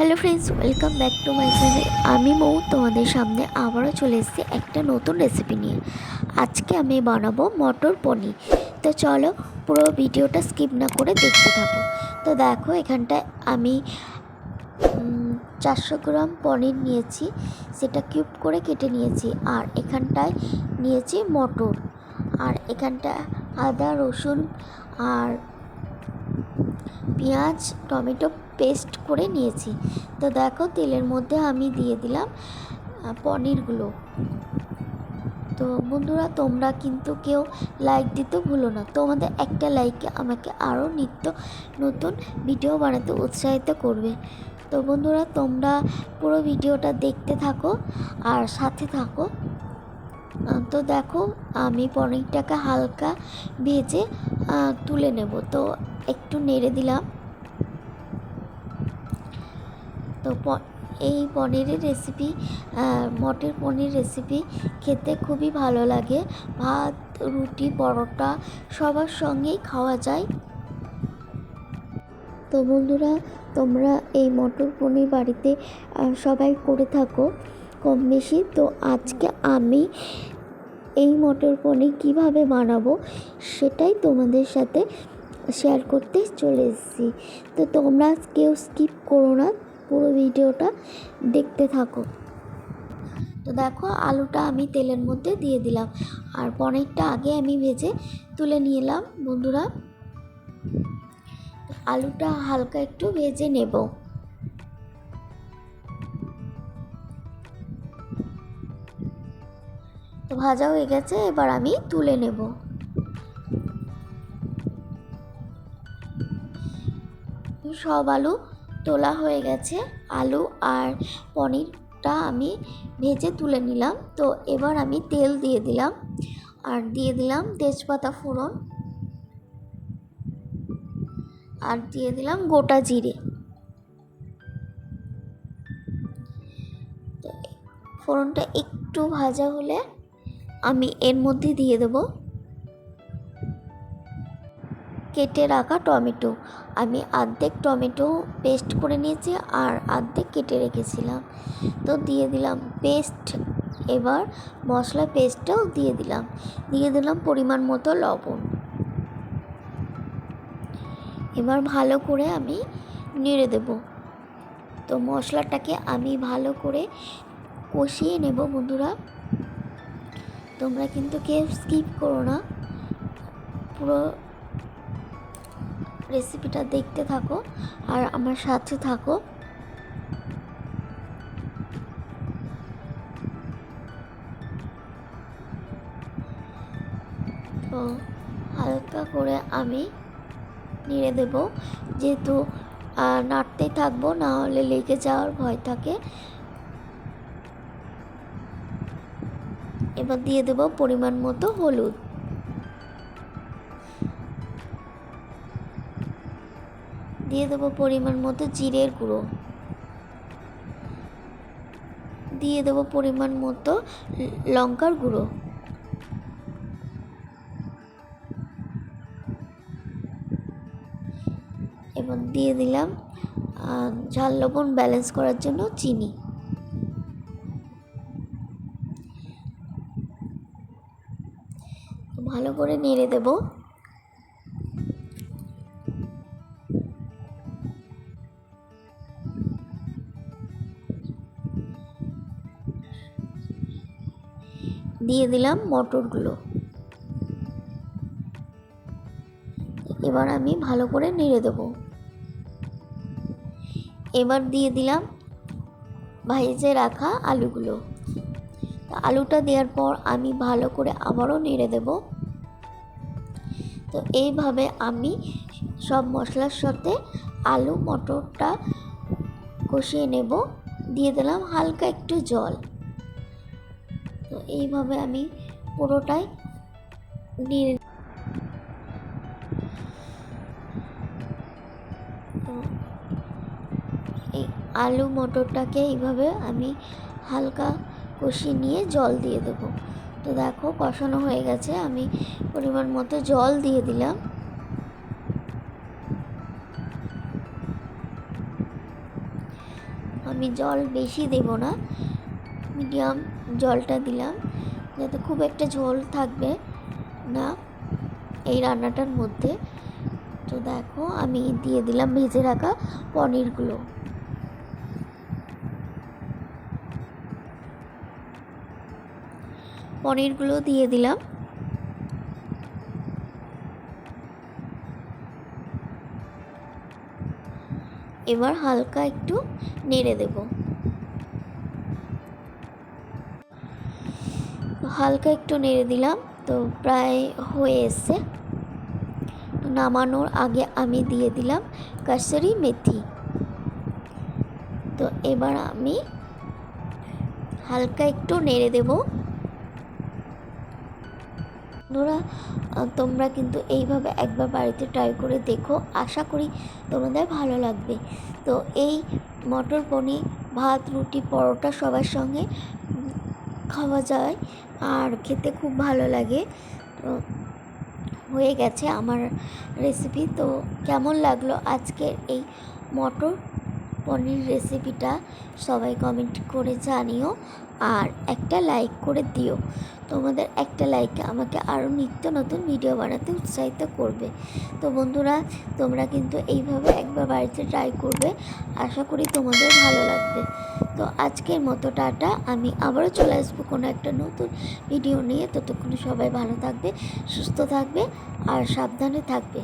Hello friends welcome back to my channel আমি মৌ, তোমাদের সামনে আবারও চলে এসেছি একটা নতুন রেসিপি নিয়ে। আজকে আমি বানাবো মটর পনির। তো চলো পুরো ভিডিওটা স্কিপ না করে দেখতে থাকো। তো দেখো, এখানটায় আমি চারশো গ্রাম পনির নিয়েছি। সেটা কিউব করে কেটে নিয়েছি। আর এখানটায় নিয়েছি মটর। আর এখানটা আদা, রসুন আর পেঁয়াজ, টমেটো পেস্ট করে নিয়েছি। তো দেখো তেলের মধ্যে আমি দিয়ে দিলাম পনিরগুলো। তো বন্ধুরা, তোমরা কিন্তু কেউ লাইক দিতে ভুলো না। তোমাদের একটা লাইকে আমাকে আরও নিত্য নতুন ভিডিও বানাতে উৎসাহিত করবে। তো বন্ধুরা, তোমরা পুরো ভিডিওটা দেখতে থাকো আর সাথে থাকো। তো দেখো, আমি পনিরটাকে হালকা ভেজে তুলে নেব। তো একটু নেড়ে দিলাম। তো এই পনিরের রেসিপি মটর পনির রেসিপি খেতে খুবই ভালো লাগে। ভাত, রুটি, পরোটা সবার সঙ্গেই খাওয়া যায়। তো বন্ধুরা, তোমরা এই মটর পনির বাড়িতে সবাই করে থাকো কম বেশি। তো আজকে আমি এই মটর পনির কীভাবে বানাবো সেটাই তোমাদের সাথে শেয়ার করতে চলে এসেছি। তো তোমরা কেউ স্কিপ করো না, পুরো ভিডিওটা দেখতে থাকো। তো দেখো আলুটা আমি তেলের মধ্যে দিয়ে দিলাম। আর পনিরটা আগে আমি ভেজে তুলে নিলাম বন্ধুরা। আলুটা হালকা একটু ভেজে নেব। ভাজা হয়ে গেছে, এবার আমি তুলে নেব। সব আলু তোলা হয়ে গেছে। আলু আর পনিরটা আমি ভেজে তুলে নিলাম। তো এবার আমি তেল দিয়ে দিলাম। আর দিয়ে দিলাম তেজপাতা ফোড়ন। আর দিয়ে দিলাম গোটা জিরে। ফোড়নটা একটু ভাজা হলে আমি এর মধ্যে দিয়ে দেবো কেটে রাখা টমেটো। আমি অর্ধেক টমেটো পেস্ট করে নিয়েছি আর অর্ধেক কেটে রেখেছিলাম। তো দিয়ে দিলাম পেস্ট এবার মশলা পেস্টটাও দিয়ে দিলাম। দিয়ে দিলাম পরিমাণ মতো লবণ। এবার ভালো করে আমি নেড়ে দেব। তো মশলাটাকে আমি ভালো করে কষিয়ে নেব বন্ধুরা। তোমরা কিন্তু কেউ স্কিপ করো না। পুরো রেসিপিটা দেখতে থাকো আর আমার সাথে থাকো। তো হালকা করে আমি নেড়ে দেব। যেহেতু নাড়তেই থাকব, না হলে লেগে যাওয়ার ভয় থাকে। এবার দিয়ে দেব পরিমাণ মতো হলুদ। দিয়ে দেবো পরিমাণ মতো জিরের গুঁড়ো। দিয়ে দেবো পরিমাণ মতো লঙ্কার গুঁড়ো। এবং দিয়ে দিলাম ঝাল লবণ ব্যালেন্স করার জন্য চিনি। ভালো করে নেড়ে দেবো। দিয়ে দিলাম মটরগুলো। এবার আমি ভালো করে নেড়ে দেবো। এবার দিয়ে দিলাম ভেজে রাখা আলুগুলো। আলুটা দেওয়ার পর আমি ভালো করে আবারও নেড়ে দেব। তো এইভাবে আমি সব মশলার সাথে আলু, মটরটা কষিয়ে নেব। দিয়ে দিলাম হালকা একটু জল। তো এইভাবে আমি পুরোটাই নিয়ে এই আলু, মটরটাকে এইভাবে আমি হালকা কষিয়ে নিয়ে জল দিয়ে দেবো। তো দেখো কষানো হয়ে গেছে। আমি পরিমাণ মতো জল দিয়ে দিলাম। আমি জল বেশি দেব না, মিডিয়াম জলটা দিলাম, যাতে খুব একটা ঝোল থাকবে না এই রান্নাটার মধ্যে। তো দেখো আমি দিয়ে দিলাম ভেজে রাখা পনিরগুলো। পনিরগুলো দিয়ে দিলাম। এবার হালকা একটু নেড়ে দেব। হালকা একটু নেড়ে দিলাম, তো প্রায় হয়ে এসছে। নামানোর আগে আমি দিয়ে দিলাম কাসরি মেথি। তো এবার আমি হালকা একটু নেড়ে দেব। বন্ধুরা তোমরা কিন্তু এইভাবে একবার বাড়িতে ট্রাই করে দেখো। আশা করি তোমাদের ভালো লাগবে। তো এই মটর পনির, ভাত, রুটি, পরোটা সবার সঙ্গে খাওয়া যায় আর খেতে খুব ভালো লাগে। তো হয়ে গেছে আমার রেসিপি তো কেমন লাগল আজকের এই মটর পনির রেসিপিটা সবাই কমেন্ট করে জানিও। আর একটা লাইক করে দিও। তোমাদের একটা লাইক আমাকে আরও নিত্য নতুন ভিডিও বানাতে উৎসাহিত করবে। তো বন্ধুরা, তোমরা কিন্তু এইভাবে একবার বাড়িতে ট্রাই করবে। আশা করি তোমাদের ভালো লাগবে। তো আজকের মতো টাটা। আমি আবারও চলে আসব কোনো একটা নতুন ভিডিও নিয়ে। ততক্ষণে সবাই ভালো থাকবে, সুস্থ থাকবে আর সাবধানে থাকবে।